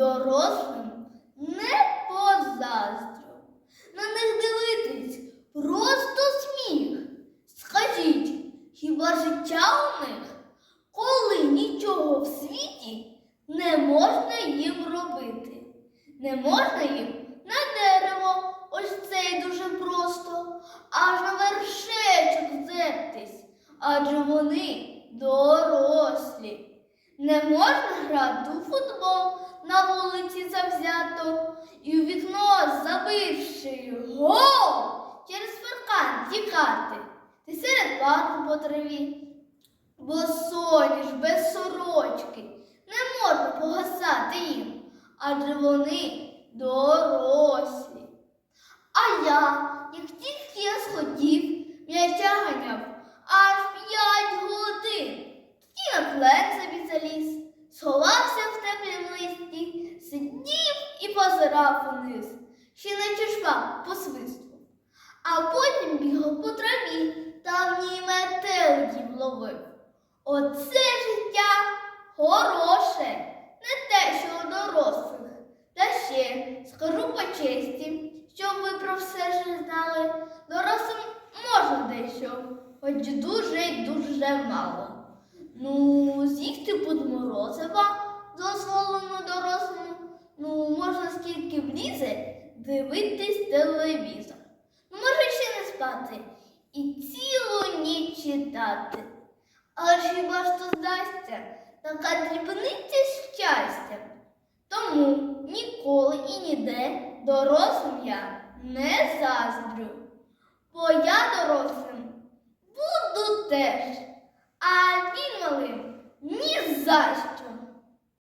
дорослим не позаздрю. На них дивитись просто сміх. Скажіть, хіба життя у них, коли нічого в світі не можна їм робити? Не можна їм на дерево, ось це й дуже просто, аж на вершечок зептись, адже вони дорослі. Не можна грати у футбол на вулиці завзято і у вікно забивши гол через паркан тікати. Ти серед парку по траві, бо соніш без сорочки, не можна погасати їм, адже вони дорослі. А я, як тільки я сходів, м'яча ганяв аж п'ять годин. Тоді на плен позирав униз, ще не чешпак посвистував. А потім бігав по траві, та в ній метеликів ловив. Оце життя хороше, не те, що у дорослих. Та ще скажу по честі, щоб ви про все ж знали, дорослим можна дещо, хоч дуже й дуже мало. Ну, з'їсти подморозива дозволено дорослому, ну, можна скільки влізе дивитись телевізор. Ну, може ще не спати і цілу ніч читати. Але ж хіба ж то здасться така дрібниця щастя? Тому ніколи і ніде дорослим я не заздрю. Бо я дорослим буду теж, а він малим ні за що.